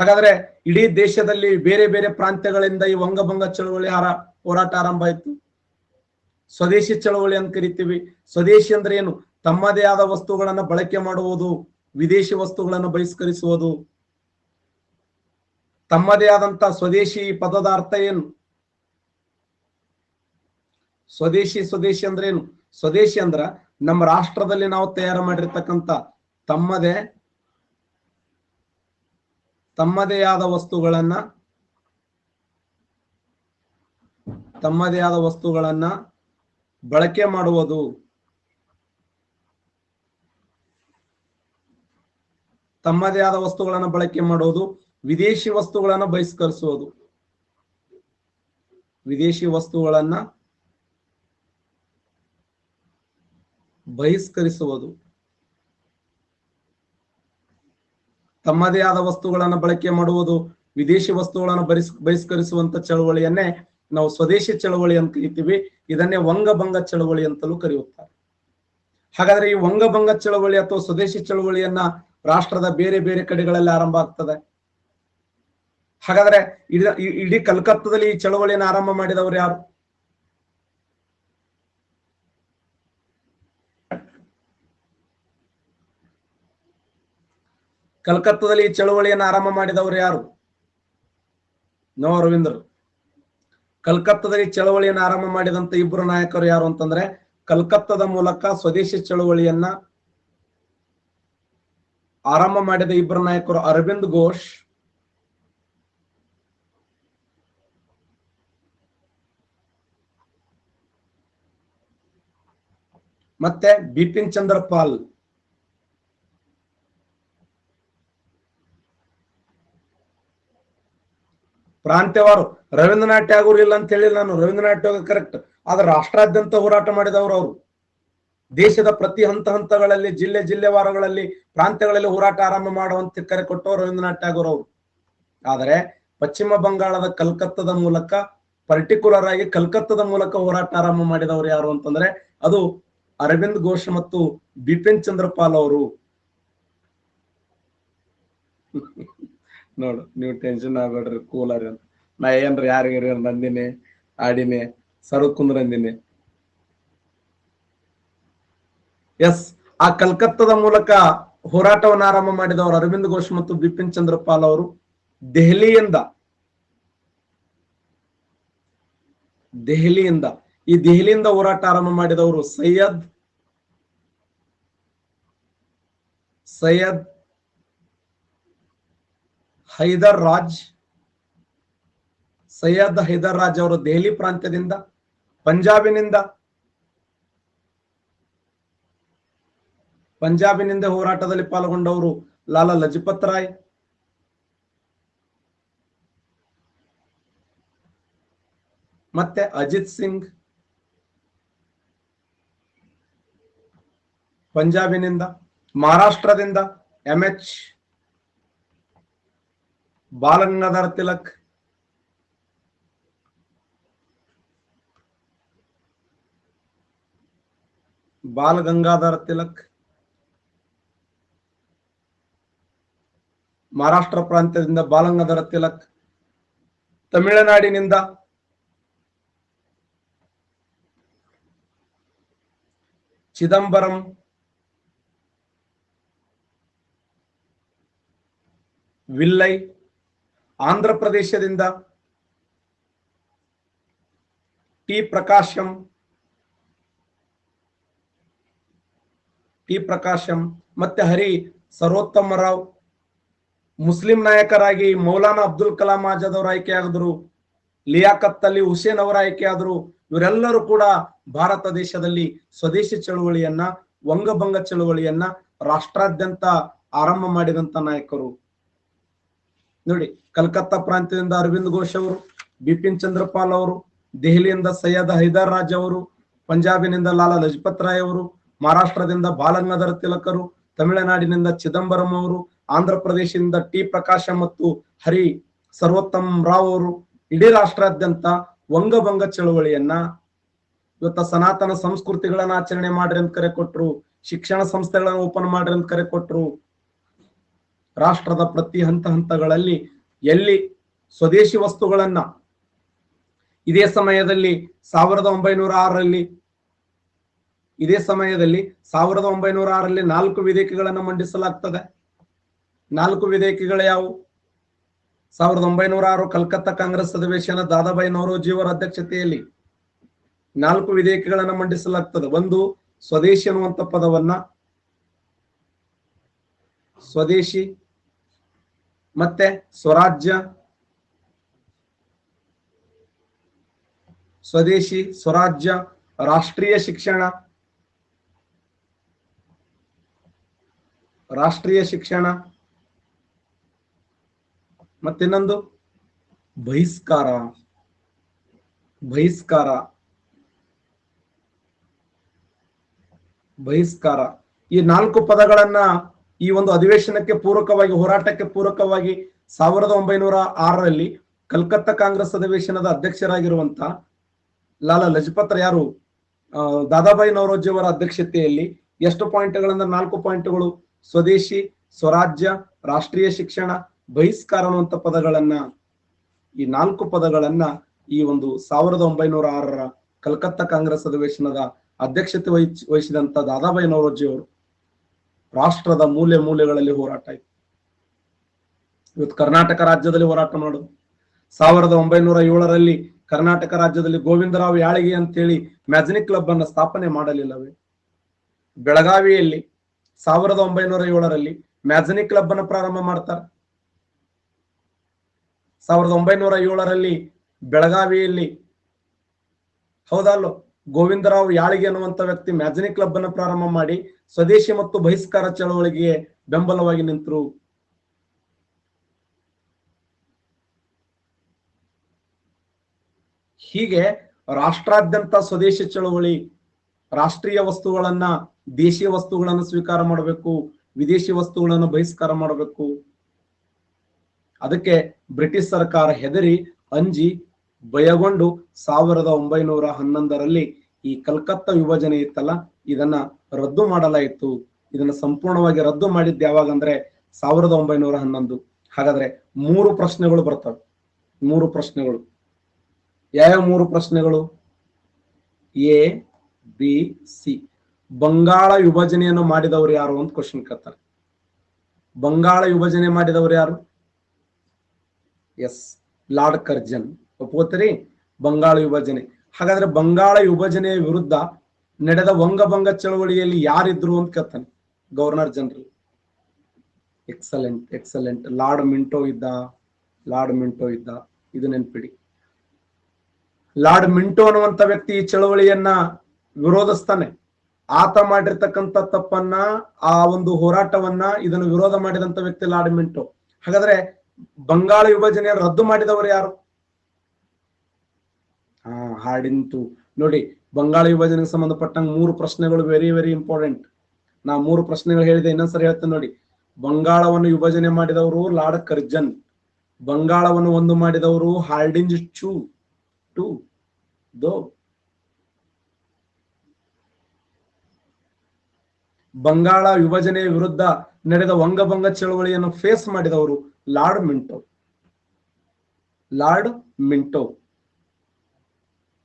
ಹಾಗಾದ್ರೆ ಇಡೀ ದೇಶದಲ್ಲಿ ಬೇರೆ ಬೇರೆ ಪ್ರಾಂತ್ಯಗಳಿಂದ ಈ ವಂಗಭಂಗ ಚಳವಳಿ ಹಾರ ಹೋರಾಟ ಆರಂಭ ಆಯ್ತು. ಸ್ವದೇಶಿ ಚಳವಳಿ ಅಂತ ಕರಿತೀವಿ. ಸ್ವದೇಶಿ ಅಂದ್ರೆ ಏನು? ತಮ್ಮದೇ ಆದ ವಸ್ತುಗಳನ್ನ ಬಳಕೆ ಮಾಡುವುದು, ವಿದೇಶಿ ವಸ್ತುಗಳನ್ನು ಬಹಿಷ್ಕರಿಸುವುದು. ತಮ್ಮದೇ ಆದಂತ ಸ್ವದೇಶಿ ಪದದ ಅರ್ಥ ಏನು? ಸ್ವದೇಶಿ ಸ್ವದೇಶಿ ಅಂದ್ರೆ ಏನು? ಸ್ವದೇಶಿ ಅಂದ್ರ ನಮ್ಮ ರಾಷ್ಟ್ರದಲ್ಲಿ ನಾವು ತಯಾರು ಮಾಡಿರ್ತಕ್ಕಂಥ ತಮ್ಮದೇ ತಮ್ಮದೇ ಆದ ವಸ್ತುಗಳನ್ನ ತಮ್ಮದೇ ಆದ ವಸ್ತುಗಳನ್ನ ಬಳಕೆ ಮಾಡುವುದು. ತಮ್ಮದೇ ಆದ ವಸ್ತುಗಳನ್ನು ಬಳಕೆ ಮಾಡುವುದು, ವಿದೇಶಿ ವಸ್ತುಗಳನ್ನು ಬಹಿಷ್ಕರಿಸುವುದು. ವಿದೇಶಿ ವಸ್ತುಗಳನ್ನ ಬಹಿಷ್ಕರಿಸುವುದು. ತಮ್ಮದೇ ಆದ ವಸ್ತುಗಳನ್ನು ಬಳಕೆ ಮಾಡುವುದು, ವಿದೇಶಿ ವಸ್ತುಗಳನ್ನು ಬರಿಸ್, ಬಹಿಷ್ಕರಿಸುವಂತ ಚಳವಳಿಯನ್ನೇ ನಾವು ಸ್ವದೇಶಿ ಚಳವಳಿ ಅಂತ ಕರಿತೀವಿ. ಇದನ್ನೇ ವಂಗಭಂಗ ಚಳವಳಿ ಅಂತಲೂ ಕರೆಯುತ್ತಾರೆ. ಹಾಗಾದ್ರೆ ಈ ವಂಗಭಂಗ ಚಳವಳಿ ಅಥವಾ ಸ್ವದೇಶಿ ಚಳವಳಿಯನ್ನ ರಾಷ್ಟ್ರದ ಬೇರೆ ಬೇರೆ ಕಡೆಗಳಲ್ಲಿ ಆರಂಭ ಆಗ್ತದೆ. ಹಾಗಾದ್ರೆ ಇಡೀ ಇಡೀ ಕಲ್ಕತ್ತಾದಲ್ಲಿ ಈ ಚಳವಳಿಯನ್ನು ಆರಂಭ ಮಾಡಿದವರು ಯಾರು? ಕಲ್ಕತ್ತಾದಲ್ಲಿ ಈ ಚಳುವಳಿಯನ್ನು ಆರಂಭ ಮಾಡಿದವರು ಯಾರು? ನೋ ಅರವಿಂದರು. ಕಲ್ಕತ್ತಾದಲ್ಲಿ ಚಳವಳಿಯನ್ನು ಆರಂಭ ಮಾಡಿದಂತ ಇಬ್ಬರು ನಾಯಕರು ಯಾರು ಅಂತಂದ್ರೆ, ಕಲ್ಕತ್ತಾದ ಮೂಲಕ ಸ್ವದೇಶಿ ಚಳವಳಿಯನ್ನ ಆರಂಭ ಮಾಡಿದ ಇಬ್ಬರು ನಾಯಕರು ಅರವಿಂದ್ ಘೋಷ್, ಮತ್ತೆ ಬಿಪಿನ್ ಚಂದ್ರ ಪಾಲ್. ಪ್ರಾಂತ್ಯವಾರು ರವೀಂದ್ರನಾಥ್ ಟ್ಯಾಗೂರ್ ಇಲ್ಲ ಅಂತ ಹೇಳಿ ನಾನು. ರವೀಂದ್ರನಾಥ್ ಟ್ಯಾಗೂರ್ ಕರೆಕ್ಟ್ ಆದ್ರೆ ರಾಷ್ಟ್ರಾದ್ಯಂತ ಹೋರಾಟ ಮಾಡಿದವರು ಅವರು. ದೇಶದ ಪ್ರತಿ ಹಂತ ಹಂತಗಳಲ್ಲಿ, ಜಿಲ್ಲೆ ಜಿಲ್ಲೆವಾರುಗಳಲ್ಲಿ ಪ್ರಾಂತ್ಯಗಳಲ್ಲಿ ಹೋರಾಟ ಆರಂಭ ಮಾಡುವಂತ ಕರೆ ಕೊಟ್ಟವರು ರವೀಂದ್ರನಾಥ್ ಟ್ಯಾಗೂರ್ ಅವರು. ಆದರೆ ಪಶ್ಚಿಮ ಬಂಗಾಳದ ಕಲ್ಕತ್ತಾದ ಮೂಲಕ ಪರ್ಟಿಕ್ಯುಲರ್ ಆಗಿ ಕಲ್ಕತ್ತಾದ ಮೂಲಕ ಹೋರಾಟ ಆರಂಭ ಮಾಡಿದವರು ಯಾರು ಅಂತಂದ್ರೆ, ಅದು ಅರವಿಂದ್ ಘೋಷ್ ಮತ್ತು ಬಿಪಿನ್ ಚಂದ್ರಪಾಲ್ ಅವರು. ನೋಡು, ನೀವು ಟೆನ್ಷನ್ ಆಗ್ಬೇಡ್ರಿ, ಕೂಲರ್ ಅಂತ. ನಾ ಏನ್ರಿ ಯಾರಿಗಾರ ನಂದಿನಿ, ಆಡಿನಿ ಸರು ಕುಂದ್ರಂದಿನಿ ಎಸ್ ಆ ಕಲ್ಕತ್ತಾದ ಮೂಲಕ ಹೋರಾಟವನ್ನು ಆರಂಭ ಮಾಡಿದವರು ಅರವಿಂದ್ ಘೋಷ್ ಮತ್ತು ಬಿಪಿನ್ ಚಂದ್ರ ಪಾಲ್ ಅವರು ದೆಹಲಿಯಿಂದ. ದೆಹಲಿಯಿಂದ, ಈ ದೆಹಲಿಯಿಂದ ಹೋರಾಟ ಆರಂಭ ಮಾಡಿದವರು ಸೈಯದ್ ಸೈಯದ್ ಹೈದರ್ ರಾಜ್, ಸೈಯದ್ ಹೈದರ್ ರಾಜ್ ಅವರು ದೆಹಲಿ ಪ್ರಾಂತ್ಯದಿಂದ, ಪಂಜಾಬಿನಿಂದ ಪಂಜಾಬಿನಿಂದ ಹೋರಾಟದಲ್ಲಿ ಪಾಲ್ಗೊಂಡವರು ಲಾಲಾ ಲಜಪತ್ ರಾಯ್, ಮತ್ತೆ ಅಜಿತ್ ಸಿಂಗ್, ಪಂಜಾಬಿನಿಂದ, ಮಹಾರಾಷ್ಟ್ರದಿಂದ ಎಂ ಎಚ್ ಬಾಲಗಂಗಾಧರ್ ತಿಲಕ್ ಬಾಲ್ ಗಂಗಾಧರ್ ತಿಲಕ್ ಮಹಾರಾಷ್ಟ್ರ ಪ್ರಾಂತ್ಯದಿಂದ ಬಾಲಗಂಗಾಧರ ತಿಲಕ್ ತಮಿಳುನಾಡಿನಿಂದ ಚಿದಂಬರಂ ವಿಲ್ಲೈ ಆಂಧ್ರ ಪ್ರದೇಶದಿಂದ ಟಿ ಪ್ರಕಾಶಂ ಟಿ ಪ್ರಕಾಶಂ, ಮತ್ತೆ ಹರಿ ಸರ್ವೋತ್ತಮ ರಾವ್ ಮುಸ್ಲಿಂ ನಾಯಕರಾಗಿ ಮೌಲಾನಾ ಅಬ್ದುಲ್ ಕಲಾಂ ಆಜಾದ್ ಅವರು ಆಯ್ಕೆಯಾದರು ಲಿಯಾಕತ್ ಅಲಿ ಹುಸೇನ್ ಅವರ ಆಯ್ಕೆಯಾದರು, ಇವರೆಲ್ಲರೂ ಕೂಡ ಭಾರತ ದೇಶದಲ್ಲಿ ಸ್ವದೇಶಿ ಚಳುವಳಿಯನ್ನ, ವಂಗಭಂಗ ಚಳುವಳಿಯನ್ನ ರಾಷ್ಟ್ರಾದ್ಯಂತ ಆರಂಭ ಮಾಡಿದಂತ ನಾಯಕರು. ನೋಡಿ, ಕಲ್ಕತ್ತಾ ಪ್ರಾಂತ್ಯದಿಂದ ಅರವಿಂದ್ ಘೋಷ್ ಅವರು, ಬಿಪಿನ್ ಚಂದ್ರಪಾಲ್ ಅವರು, ದೆಹಲಿಯಿಂದ ಸೈಯದ್ ಹೈದರ್ ರಾಜ್ ಅವರು, ಪಂಜಾಬಿನಿಂದ ಲಾಲಾ ಲಜಪತ್ ರಾಯ್ ಅವರು, ಮಹಾರಾಷ್ಟ್ರದಿಂದ ಬಾಲಗಂಗಾಧರ ತಿಲಕರು ತಮಿಳುನಾಡಿನಿಂದ ಚಿದಂಬರಂ ಅವರು ಆಂಧ್ರ ಪ್ರದೇಶದಿಂದ ಟಿ ಪ್ರಕಾಶ ಮತ್ತು ಹರಿ ಸರ್ವೋತ್ತಮ್ ರಾವ್ ಅವರು, ಇಡೀ ರಾಷ್ಟ್ರಾದ್ಯಂತ ವಂಗಭಂಗ ಚಳವಳಿಯನ್ನ ಇವತ್ತ ಸನಾತನ ಸಂಸ್ಕೃತಿಗಳನ್ನ ಆಚರಣೆ ಮಾಡ್ರಿ ಅಂತ ಕರೆ ಕೊಟ್ರು, ಶಿಕ್ಷಣ ಸಂಸ್ಥೆಗಳನ್ನ ಓಪನ್ ಮಾಡ್ರಿ ಅಂತ ಕರೆ ಕೊಟ್ರು ರಾಷ್ಟ್ರದ ಪ್ರತಿ ಹಂತ ಹಂತಗಳಲ್ಲಿ ಎಲ್ಲಿ ಸ್ವದೇಶಿ ವಸ್ತುಗಳನ್ನ ಇದೇ ಸಮಯದಲ್ಲಿ ಸಾವಿರದ ಒಂಬೈನೂರ ಆರರಲ್ಲಿ, ಇದೇ ಸಮಯದಲ್ಲಿ ಸಾವಿರದ ಒಂಬೈನೂರ ಆರರಲ್ಲಿ ನಾಲ್ಕು ವಿಧೇಯಕಗಳನ್ನು ಮಂಡಿಸಲಾಗ್ತದೆ. ನಾಲ್ಕು ವಿಧೇಯಕಗಳು ಯಾವುವು? ಸಾವಿರದ ಒಂಬೈನೂರ ಆರು ಕಲ್ಕತ್ತಾ ಕಾಂಗ್ರೆಸ್ ಅಧಿವೇಶನ ದಾದಾಬಾಯಿ ನೌರೋಜಿಯವರ ಅವರ ಅಧ್ಯಕ್ಷತೆಯಲ್ಲಿ ನಾಲ್ಕು ವಿಧೇಯಕಗಳನ್ನು ಮಂಡಿಸಲಾಗ್ತದೆ. ಒಂದು ಸ್ವದೇಶಿ ಅನ್ನುವಂಥ ಪದವನ್ನ ಸ್ವದೇಶಿ, ಮತ್ತೆ ಸ್ವರಾಜ್ಯ, ಸ್ವದೇಶಿ, ಸ್ವರಾಜ್ಯ, ರಾಷ್ಟ್ರೀಯ ಶಿಕ್ಷಣ ರಾಷ್ಟ್ರೀಯ ಶಿಕ್ಷಣ, ಮತ್ತಿನ್ನೊಂದು? ಬಹಿಷ್ಕಾರ ಬಹಿಷ್ಕಾರ ಬಹಿಷ್ಕಾರ. ಈ ನಾಲ್ಕು ಪದಗಳನ್ನ ಈ ಒಂದು ಅಧಿವೇಶನಕ್ಕೆ ಪೂರಕವಾಗಿ, ಹೋರಾಟಕ್ಕೆ ಪೂರಕವಾಗಿ ಸಾವಿರದ ಒಂಬೈನೂರ ಆರರಲ್ಲಿ ಕಲ್ಕತ್ತಾ ಕಾಂಗ್ರೆಸ್ ಅಧಿವೇಶನದ ಅಧ್ಯಕ್ಷರಾಗಿರುವಂತ ಲಾಲಾ ಲಜಪತ್ ಯಾರು ದಾದಾಬಾಯಿ ನವರೋಜಿ ಅವರ ಅಧ್ಯಕ್ಷತೆಯಲ್ಲಿ ಎಷ್ಟು ಪಾಯಿಂಟ್ಗಳಂದ್ರೆ ನಾಲ್ಕು ಪಾಯಿಂಟ್ಗಳು ಸ್ವದೇಶಿ, ಸ್ವರಾಜ್ಯ, ರಾಷ್ಟ್ರೀಯ ಶಿಕ್ಷಣ, ಬಹಿಷ್ಕಾರ ಅನ್ನುವಂಥ ಪದಗಳನ್ನ, ಈ ನಾಲ್ಕು ಪದಗಳನ್ನ ಈ ಒಂದು ಸಾವಿರದ ಒಂಬೈನೂರ ಆರರ ಕಲ್ಕತ್ತಾ ಕಾಂಗ್ರೆಸ್ ಅಧಿವೇಶನದ ಅಧ್ಯಕ್ಷತೆ ವಹಿಸ್ ವಹಿಸಿದಂತ ದಾದಾಬಾಯಿ ನವರೋಜಿ ಅವರು ರಾಷ್ಟ್ರದ ಮೂಲೆ ಮೂಲೆಗಳಲ್ಲಿ ಹೋರಾಟ ಇತ್ತು ಇವತ್ತು ಕರ್ನಾಟಕ ರಾಜ್ಯದಲ್ಲಿ ಹೋರಾಟ ಮಾಡೋದು. ಸಾವಿರದ ಒಂಬೈನೂರ ಏಳರಲ್ಲಿ ಕರ್ನಾಟಕ ರಾಜ್ಯದಲ್ಲಿ ಗೋವಿಂದರಾವ್ ಯಾಳಿಗೆ ಅಂತೇಳಿ ಮ್ಯಾಜಿನಿಕ್ ಕ್ಲಬ್ ಅನ್ನು ಸ್ಥಾಪನೆ ಮಾಡಲಿಲ್ಲವೇ? ಬೆಳಗಾವಿಯಲ್ಲಿ ಸಾವಿರದ ಒಂಬೈನೂರ ಏಳರಲ್ಲಿ ಮ್ಯಾಜಿನಿಕ್ ಕ್ಲಬ್ ಅನ್ನು ಪ್ರಾರಂಭ ಮಾಡ್ತಾರೆ. ಸಾವಿರದ ಒಂಬೈನೂರ ಏಳರಲ್ಲಿ ಬೆಳಗಾವಿಯಲ್ಲಿ ಹೌದಲ್ಲೋ ಗೋವಿಂದರಾವ್ ಯಾಳಿಗೆ ಅನ್ನುವಂತ ವ್ಯಕ್ತಿ ಮ್ಯಾಜಿನಿಕ್ ಕ್ಲಬ್ ಅನ್ನು ಪ್ರಾರಂಭ ಮಾಡಿ ಸ್ವದೇಶಿ ಮತ್ತು ಬಹಿಷ್ಕಾರ ಚಳವಳಿಗೆ ಬೆಂಬಲವಾಗಿ ನಿಂತರು. ಹೀಗೆ ರಾಷ್ಟ್ರಾದ್ಯಂತ ಸ್ವದೇಶಿ ಚಳವಳಿ, ರಾಷ್ಟ್ರೀಯ ವಸ್ತುಗಳನ್ನ, ದೇಶೀಯ ವಸ್ತುಗಳನ್ನು ಸ್ವೀಕಾರ ಮಾಡಬೇಕು, ವಿದೇಶಿ ವಸ್ತುಗಳನ್ನು ಬಹಿಷ್ಕಾರ ಮಾಡಬೇಕು. ಅದಕ್ಕೆ ಬ್ರಿಟಿಷ್ ಸರ್ಕಾರ ಹೆದರಿ, ಅಂಜಿ ಭಯಗೊಂಡು ಸಾವಿರದ ಒಂಬೈನೂರ ಹನ್ನೊಂದರಲ್ಲಿ ಈ ಕಲ್ಕತ್ತಾ ವಿಭಜನೆ ಇತ್ತಲ್ಲ, ಇದನ್ನ ರದ್ದು ಮಾಡಲಾಯಿತು. ಇದನ್ನ ಸಂಪೂರ್ಣವಾಗಿ ರದ್ದು ಮಾಡಿದ್ದು ಯಾವಾಗ ಅಂದ್ರೆ ಸಾವಿರದ ಒಂಬೈನೂರ ಹನ್ನೊಂದು. ಹಾಗಾದ್ರೆ ಮೂರು ಪ್ರಶ್ನೆಗಳು ಬರ್ತವೆ. ಮೂರು ಪ್ರಶ್ನೆಗಳು. ಯಾವ ಮೂರು ಪ್ರಶ್ನೆಗಳು? A, B, C. ಬಂಗಾಳ ವಿಭಜನೆಯನ್ನು ಮಾಡಿದವರು ಯಾರು ಅಂತ ಕ್ವಶನ್ ಕೇಳ್ತಾರೆ. ಬಂಗಾಳ ವಿಭಜನೆ ಮಾಡಿದವರು ಯಾರು? Yes, Lord Curzon. ಒಪ್ಕೋತೀರಿ ಬಂಗಾಳ ವಿಭಜನೆ. ಹಾಗಾದ್ರೆ ಬಂಗಾಳ ವಿಭಜನೆಯ ವಿರುದ್ಧ ನಡೆದ ವಂಗಭಂಗ ಚಳವಳಿಯಲ್ಲಿ ಯಾರಿದ್ರು ಅಂತ ಕೇಳ್ತಾನೆ governor general excellent excellent. Lord Minto ಇದ್ದ, ಲಾರ್ಡ್ ಮಿಂಟೋ ಇದ್ದ. ಇದು ನೆನ್ಪಿಡಿ. ಲಾರ್ಡ್ ಮಿಂಟೋ ಅನ್ನುವಂತ ವ್ಯಕ್ತಿ ಈ ಚಳವಳಿಯನ್ನ ವಿರೋಧಿಸ್ತಾನೆ. ಆತ ಮಾಡಿರ್ತಕ್ಕಂಥ ತಪ್ಪನ್ನ, ಆ ಒಂದು ಹೋರಾಟವನ್ನ ಇದನ್ನು ವಿರೋಧ ಮಾಡಿದಂತ ವ್ಯಕ್ತಿ ಲಾರ್ಡ್ ಮಿಂಟೋ. ಹಾಗಾದ್ರೆ ಬಂಗಾಳ ವಿಭಜನೆಯನ್ನು ರದ್ದು ಮಾಡಿದವರು ಯಾರು? ಹಾಡಿಂತು. ನೋಡಿ, ಬಂಗಾಳ ವಿಭಜನೆಗೆ ಸಂಬಂಧಪಟ್ಟಂಗೆ ಮೂರು ಪ್ರಶ್ನೆಗಳು ವೆರಿ ವೆರಿ ಇಂಪಾರ್ಟೆಂಟ್ ನಾ ಮೂರು ಪ್ರಶ್ನೆಗಳು ಹೇಳಿದೆ ಇನ್ನೊಂದ್ಸರಿ ಹೇಳ್ತೇನೆ ನೋಡಿ. ಬಂಗಾಳವನ್ನು ವಿಭಜನೆ ಮಾಡಿದವರು ಲಾರ್ಡ್ ಕರ್ಜನ್. ಬಂಗಾಳವನ್ನು ಒಂದು ಮಾಡಿದವರು ಹಾರ್ಡಿಂಜ್ ಚೂ, ಟು, ದೋ. ಬಂಗಾಳ ವಿಭಜನೆಯ ವಿರುದ್ಧ ನಡೆದ ವಂಗಭಂಗ ಚಳವಳಿಯನ್ನು ಫೇಸ್ ಮಾಡಿದವರು Lord Minto. Lord Minto.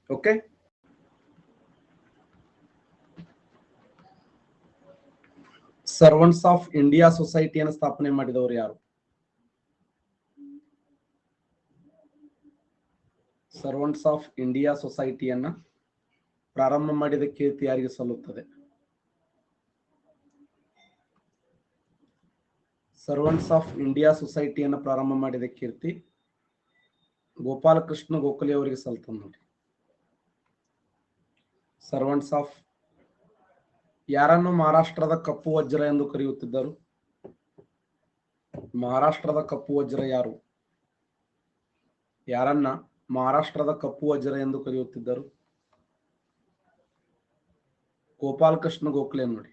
Okay servants of India ಸೊಸೈಟಿಯನ್ನು ಸ್ಥಾಪನೆ ಮಾಡಿದವರು ಯಾರು? ಸರ್ವೆಂಟ್ಸ್ ಆಫ್ ಇಂಡಿಯಾ ಸೊಸೈಟಿಯನ್ನ ಪ್ರಾರಂಭ ಮಾಡಿದ ಕೀರ್ತಿ ಯಾರಿಗೆ ಸಲ್ಲುತ್ತದೆ? ಸರ್ವೆಂಟ್ಸ್ ಆಫ್ ಇಂಡಿಯಾ ಸೊಸೈಟಿಯನ್ನು ಪ್ರಾರಂಭ ಮಾಡಿದ ಕೀರ್ತಿ ಗೋಪಾಲಕೃಷ್ಣ ಗೋಖಲೆ ಅವರಿಗೆ ಸಲ್ತದೆ ನೋಡಿ. ಸರ್ವೆಂಟ್ಸ್ ಆಫ್ ಯಾರನ್ನು ಮಹಾರಾಷ್ಟ್ರದ ಕಪ್ಪು ವಜ್ರ ಎಂದು ಕರೆಯುತ್ತಿದ್ದರು? ಮಹಾರಾಷ್ಟ್ರದ ಕಪ್ಪು ವಜ್ರ ಯಾರು? ಯಾರನ್ನ ಮಹಾರಾಷ್ಟ್ರದ ಕಪ್ಪು ವಜ್ರ ಎಂದು ಕರೆಯುತ್ತಿದ್ದರು? ಗೋಪಾಲಕೃಷ್ಣ ಗೋಖಲೆ ನೋಡಿ.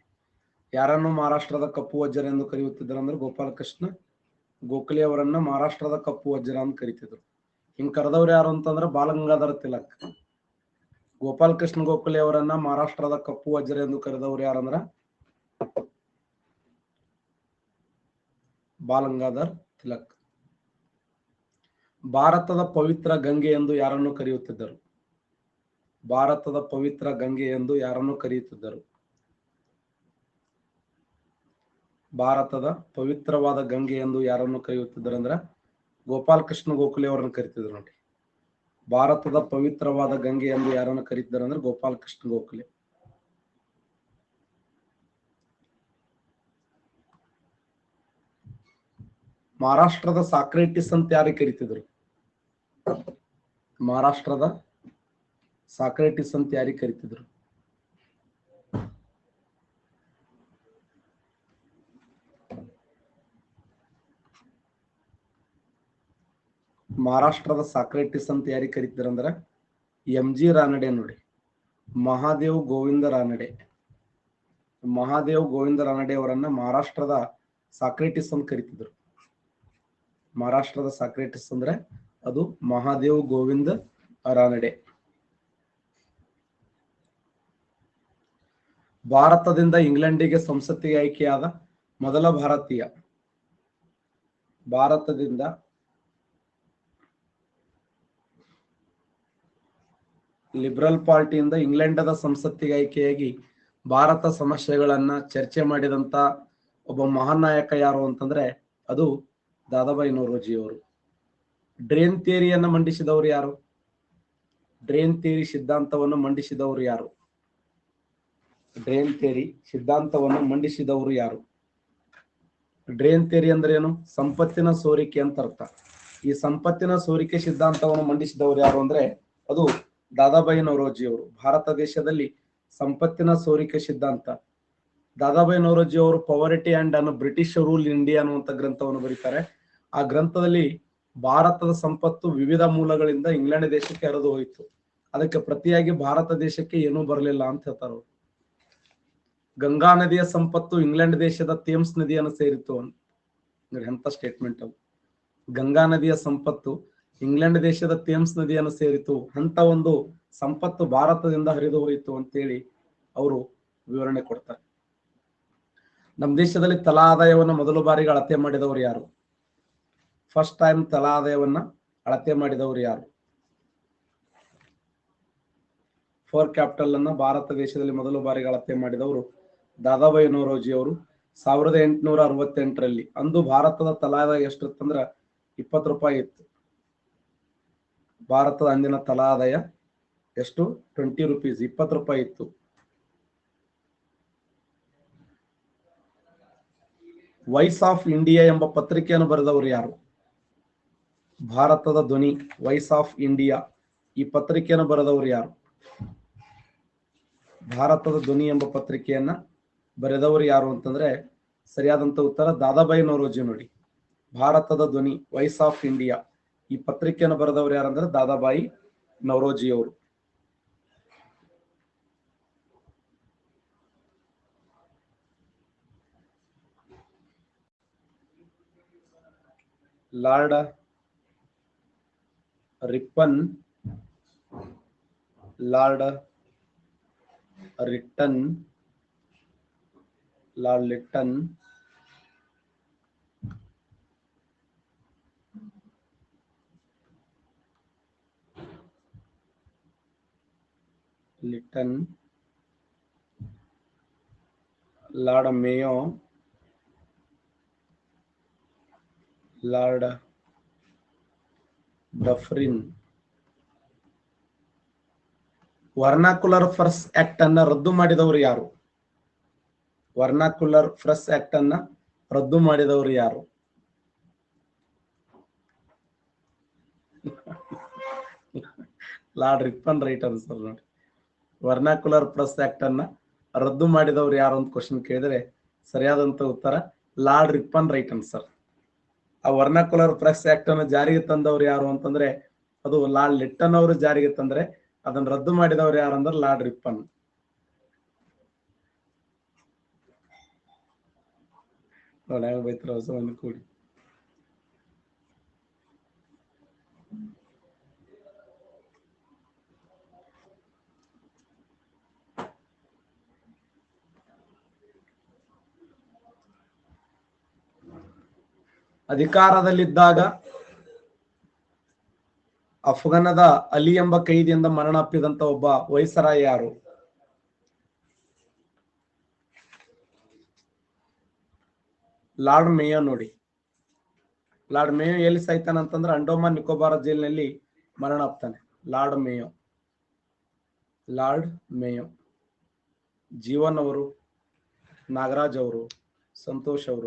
ಯಾರನ್ನು ಮಹಾರಾಷ್ಟ್ರದ ಕಪ್ಪು ವಜ್ರ ಎಂದು ಕರೆಯುತ್ತಿದ್ದರು ಅಂದ್ರೆ ಗೋಪಾಲಕೃಷ್ಣ ಗೋಖಲೆ ಅವರನ್ನ ಮಹಾರಾಷ್ಟ್ರದ ಕಪ್ಪು ವಜ್ರ ಅಂತ ಕರಿತಿದ್ರು. ಹಿಂಗ್ ಕರೆದವ್ರು ಯಾರು ಅಂತಂದ್ರೆ ಬಾಲಗಂಗಾಧರ ತಿಲಕ್. ಗೋಪಾಲಕೃಷ್ಣ ಗೋಖಲೆ ಅವರನ್ನ ಮಹಾರಾಷ್ಟ್ರದ ಕಪ್ಪು ವಜ್ರ ಎಂದು ಕರೆದವರು ಯಾರಂದ್ರ? ಬಾಲಗಂಗಾಧರ್ ತಿಲಕ್. ಭಾರತದ ಪವಿತ್ರ ಗಂಗೆ ಎಂದು ಯಾರನ್ನು ಕರೆಯುತ್ತಿದ್ದರು? ಭಾರತದ ಪವಿತ್ರ ಗಂಗೆ ಎಂದು ಯಾರನ್ನು ಕರೆಯುತ್ತಿದ್ದರು? ಭಾರತದ ಪವಿತ್ರವಾದ ಗಂಗೆ ಎಂದು ಯಾರನ್ನು ಕರೆಯುತ್ತಿದ್ದರು ಅಂದ್ರ ಗೋಪಾಲಕೃಷ್ಣ ಗೋಖಲೆ ಅವರನ್ನು ಕರಿತಿದ್ರು ನೋಡಿ. ಭಾರತದ ಪವಿತ್ರವಾದ ಗಂಗೆ ಎಂದು ಯಾರನ್ನು ಕರೀತಿದ್ದಾರೆ ಅಂದ್ರೆ ಗೋಪಾಲಕೃಷ್ಣ ಗೋಖಲೆ. ಮಹಾರಾಷ್ಟ್ರದ ಸಾಕ್ರೆಟಿಸ್ ಅಂತ ಯಾರು ಕರಿತಿದ್ರು? ಮಹಾರಾಷ್ಟ್ರದ ಸಾಕ್ರೇಟಿಸ್ ಅಂತ ಯಾರಿಗೆ ಕರಿತಿದ್ರು? ಮಹಾರಾಷ್ಟ್ರದ ಸಾಕ್ರೆಟಿಸ್ ಅಂತ ಯಾರಿಗೆ ಕರೀತಾರಂದ್ರ ಎಂ ಜಿ ರಾನಡೆ ನೋಡಿ. ಮಹಾದೇವ್ ಗೋವಿಂದ ರಾನಡೆ. ಮಹಾದೇವ್ ಗೋವಿಂದ ರಾನಡೆ ಅವರನ್ನ ಮಹಾರಾಷ್ಟ್ರದ ಸಾಕ್ರೆಟಿಸ್ ಅಂತ ಕರಿತಿದ್ರು. ಮಹಾರಾಷ್ಟ್ರದ ಸಾಕ್ರೆಟಿಸ್ ಅಂದ್ರೆ ಅದು ಮಹಾದೇವ್ ಗೋವಿಂದ ರಾನಡೆ. ಭಾರತದಿಂದ ಇಂಗ್ಲೆಂಡಿಗೆ ಸಂಸತ್ತಿಗೆ ಆಯ್ಕೆಯಾದ ಮೊದಲ ಭಾರತೀಯ. ಭಾರತದಿಂದ ಲಿಬರಲ್ ಪಾರ್ಟಿಯಿಂದ ಇಂಗ್ಲೆಂಡದ ಸಂಸತ್ತಿಗೆ ಆಯ್ಕೆಯಾಗಿ ಭಾರತ ಸಮಸ್ಯೆಗಳನ್ನ ಚರ್ಚೆ ಮಾಡಿದಂತ ಒಬ್ಬ ಮಹಾನ್ ನಾಯಕ ಯಾರು ಅಂತಂದ್ರೆ ಅದು ದಾದಾಬಾಯಿ ನವರೋಜಿ ಅವರು ಡ್ರೇನ್ ಥಿಯರಿಯನ್ನ ಮಂಡಿಸಿದವರು ಯಾರು? ಡ್ರೇನ್ ಥಿಯರಿ ಸಿದ್ಧಾಂತವನ್ನು ಮಂಡಿಸಿದವರು ಯಾರು? ಡ್ರೇನ್ ಥಿಯರಿ ಸಿದ್ಧಾಂತವನ್ನು ಮಂಡಿಸಿದವರು ಯಾರು? ಡ್ರೇನ್ ಥಿಯರಿ ಅಂದ್ರೆ ಏನು ಸಂಪತ್ತಿನ ಸೋರಿಕೆ ಅಂತ ಅರ್ಥ. ಈ ಸಂಪತ್ತಿನ ಸೋರಿಕೆ ಸಿದ್ಧಾಂತವನ್ನು ಮಂಡಿಸಿದವರು ಯಾರು ಅಂದ್ರೆ ಅದು ದಾದಾಬಾಯಿ ನವರೋಜಿ ಅವರು, ಭಾರತ ದೇಶದಲ್ಲಿ ಸಂಪತ್ತಿನ ಸೋರಿಕೆ ಸಿದ್ಧಾಂತ. ದಾದಾಬಾಯಿ ನವರೋಜಿ ಅವರು ಪವರ್ಟಿ ಅಂಡ್ ಅನ್ನು ಬ್ರಿಟಿಷ್ ರೂಲ್ ಇಂಡಿಯಾ ಅನ್ನುವಂತ ಗ್ರಂಥವನ್ನು ಬರೀತಾರೆ. ಆ ಗ್ರಂಥದಲ್ಲಿ ಭಾರತದ ಸಂಪತ್ತು ವಿವಿಧ ಮೂಲಗಳಿಂದ ಇಂಗ್ಲೆಂಡ್ ದೇಶಕ್ಕೆ ಹರಿದು ಹೋಯಿತು. ಅದಕ್ಕೆ ಪ್ರತಿಯಾಗಿ ಭಾರತ ದೇಶಕ್ಕೆ ಏನೂ ಬರಲಿಲ್ಲ ಅಂತ ಹೇಳ್ತಾರೆ ಗಂಗಾ ನದಿಯ ಸಂಪತ್ತು ಇಂಗ್ಲೆಂಡ್ ದೇಶದ ಥೇಮ್ಸ್ ನದಿಯನ್ನು ಸೇರಿತು ಅಂತ. ಎಂತ ಸ್ಟೇಟ್ಮೆಂಟ್ ಅದು. ಗಂಗಾ ನದಿಯ ಸಂಪತ್ತು ಇಂಗ್ಲೆಂಡ್ ದೇಶದ ಥೇಮ್ಸ್ ನದಿಯನ್ನು ಸೇರಿತು. ಅಂತ ಒಂದು ಸಂಪತ್ತು ಭಾರತದಿಂದ ಹರಿದು ಹೋಯಿತು ಅಂತೇಳಿ ಅವರು ವಿವರಣೆ ಕೊಡ್ತಾರೆ. ನಮ್ಮ ದೇಶದಲ್ಲಿ ತಲಾ ಆದಾಯವನ್ನು ಮೊದಲು ಬಾರಿಗೆ ಅಳತೆ ಮಾಡಿದವರು ಯಾರು? ಫಸ್ಟ್ ಟೈಮ್ ತಲಾ ಆದಾಯವನ್ನ ಅಳತೆ ಮಾಡಿದವರು ಯಾರು? ಫೋರ್ ಕ್ಯಾಪಿಟಲ್ ಅನ್ನ ಭಾರತ ದೇಶದಲ್ಲಿ ಮೊದಲು ಬಾರಿಗೆ ಅಳತೆ ಮಾಡಿದವರು ದಾದಾಬಾಯಿ ನವರೋಜಿ ಅವರು. ಸಾವಿರದ ಎಂಟುನೂರ ಅರವತ್ತೆಂಟರಲ್ಲಿ ಅಂದು ಭಾರತದ ತಲಾ ಆದಾಯ ಎಷ್ಟಿತ್ತಂದ್ರ ಇಪ್ಪತ್ತು ರೂಪಾಯಿ ಇತ್ತು. ಭಾರತದ ಅಂದಿನ ತಲಾದಾಯ ಎಷ್ಟು? ಟ್ವೆಂಟಿ ರುಪೀಸ್ ಇಪ್ಪತ್ತು ರೂಪಾಯಿ ಇತ್ತು. ವಾಯ್ಸ್ ಆಫ್ ಇಂಡಿಯಾ ಎಂಬ ಪತ್ರಿಕೆಯನ್ನು ಬರೆದವರು ಯಾರು? ಭಾರತದ ಧ್ವನಿ ವಾಯ್ಸ್ ಆಫ್ ಇಂಡಿಯಾ ಈ ಪತ್ರಿಕೆಯನ್ನು ಬರೆದವರು ಯಾರು? ಭಾರತದ ಧ್ವನಿ ಎಂಬ ಪತ್ರಿಕೆಯನ್ನ ಬರೆದವರು ಯಾರು ಅಂತಂದ್ರೆ ಸರಿಯಾದಂತ ಉತ್ತರ ದಾದಾಬಾಯಿ ನವರೋಜಿ ನೋಡಿ. ಭಾರತದ ಧ್ವನಿ ವಾಯ್ಸ್ ಆಫ್ ಇಂಡಿಯಾ ಈ ಪತ್ರಿಕೆಯನ್ನು ಬರೆದವರು ಯಾರಂದ್ರೆ ದಾದಾಬಾಯಿ ನವರೋಜಿ ಅವರು. Lord Ripon Lord Lytton Lord Lytton Lytton Lord Mayo, Lord Dufferin. Vernacular press act ಅನ್ನ ರದ್ದು ಮಾಡಿದವರು ಯಾರು? ವರ್ನಾಕುಲರ್ ಫ್ರಸ್ ಆಕ್ಟ್ ಅನ್ನ ರದ್ದು ಮಾಡಿದವರು ಯಾರು? ಲಾರ್ಡ್ ರಿಪ್ಪನ್ ರೈಟ್ ಅನ್ಸರ್ ನೋಡಿ. ವರ್ನಾಕುಲರ್ ಪ್ರೆಸ್ ಆಕ್ಟ್ ಅನ್ನ ರದ್ದು ಮಾಡಿದವರು ಯಾರು ಅಂತ ಕ್ವಶನ್ ಕೇಳಿದ್ರೆ ಸರಿಯಾದಂತ ಉತ್ತರ ಲಾರ್ಡ್ ರಿಪ್ಪನ್ ರೈಟ್ ಅನ್ಸರ್ ಆ ವರ್ನಾಕ್ಯುಲರ್ ಪ್ರೆಸ್ ಆಕ್ಟ್ ಅನ್ನು ಜಾರಿಗೆ ತಂದವರು ಯಾರು ಅಂತಂದ್ರೆ ಅದು ಲಾರ್ಡ್ ಲಿಟ್ಟನ್ ಅವರು ಜಾರಿಗೆ ತಂದ್ರೆ ಅದನ್ನ ರದ್ದು ಮಾಡಿದವರು ಯಾರು ಅಂದ್ರೆ ಲಾರ್ಡ್ ರಿಪ್ಪನ್. ನೋಡಿ ಬೈತರ ಕೂಡಿ. ಅಧಿಕಾರದಲ್ಲಿದ್ದಾಗ ಅಫ್ಘಾನದ ಅಲಿ ಎಂಬ ಕೈದಿಯಿಂದ ಮರಣಪ್ಪಿದಂತ ಒಬ್ಬ ವಯಸ್ಸರ ಯಾರು? ಲಾರ್ಡ್ ಮೇಯೋ ನೋಡಿ. ಲಾರ್ಡ್ ಮೇಯೋ ಎಲ್ಲಿ ಸೈತಾನ ಅಂತಂದ್ರೆ ಅಂಡೋಮಾನ್ ನಿಕೋಬಾರ ಜೈಲಿನಲ್ಲಿ ಮರಣ Lord Mayo. Lord Mayo. Jeevan ಅವರು, ನಾಗರಾಜ್ ಅವರು, ಸಂತೋಷ್ ಅವರು.